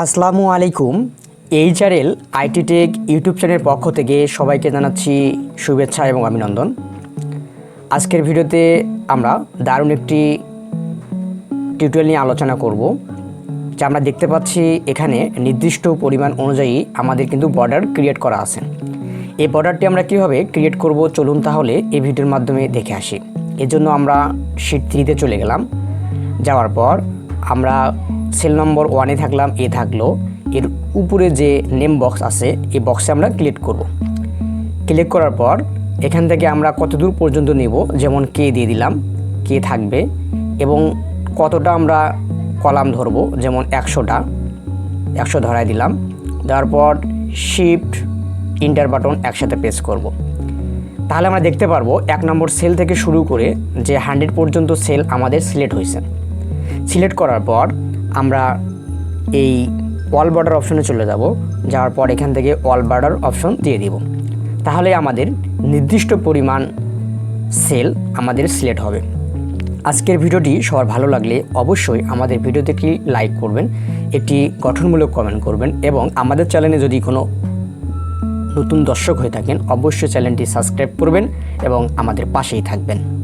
আসসালামু আলাইকুম। HRL IT take YouTube চ্যানেলের পক্ষ থেকে সবাইকে জানাচ্ছি শুভেচ্ছা এবং অভিনন্দন। আজকের ভিডিওতে আমরা দারুণ একটি টিউটোরিয়াল নিয়ে আলোচনা করব, যা আমরা দেখতে পাচ্ছি এখানে নির্দিষ্ট পরিমাণ অনুযায়ী আমাদের কিন্তু বর্ডার ক্রিয়েট করা আছে। এই বর্ডারটি আমরা কীভাবে ক্রিয়েট করব চলুন তাহলে এই ভিডিওর মাধ্যমে দেখে আসি। এর জন্য আমরা শিট থ্রিতে চলে গেলাম। যাওয়ার পর আমরা সেল নম্বর ওয়ানে থাকলাম, এ থাকল। এর উপরে যে নেম বক্স আছে এই বক্সে আমরা ক্লিক করব। ক্লিক করার পর এখান থেকে আমরা কত দূর পর্যন্ত নেব, যেমন কে দিয়ে দিলাম, কে থাকবে, এবং কতটা আমরা কলাম ধরব, যেমন একশোটা, একশো ধরাই দিলাম। দেওয়ার পর শিফট, ইন্টার বাটন একসাথে প্রেস করব। তাহলে আমরা দেখতে পারব এক নম্বর সেল থেকে শুরু করে যে হান্ড্রেড পর্যন্ত সেল আমাদের সিলেক্ট হয়েছে। সিলেক্ট করার পর আমরা এই অল বর্ডার অপশনে চলে যাব। যাওয়ার পর এখান থেকে অল বর্ডার অপশন দিয়ে দিব। তাহলে আমাদের নির্দিষ্ট পরিমাণ সেল আমাদের সিলেক্ট হবে। আজকের ভিডিওটি সবার ভালো লাগলে অবশ্যই আমাদের ভিডিওতে একটি লাইক করবেন, একটি গঠনমূলক কমেন্ট করবেন এবং আমাদের চ্যানেলে যদি কোনো নতুন দর্শক হয়ে থাকেন, অবশ্যই চ্যানেলটি সাবস্ক্রাইব করবেন এবং আমাদের পাশেই থাকবেন।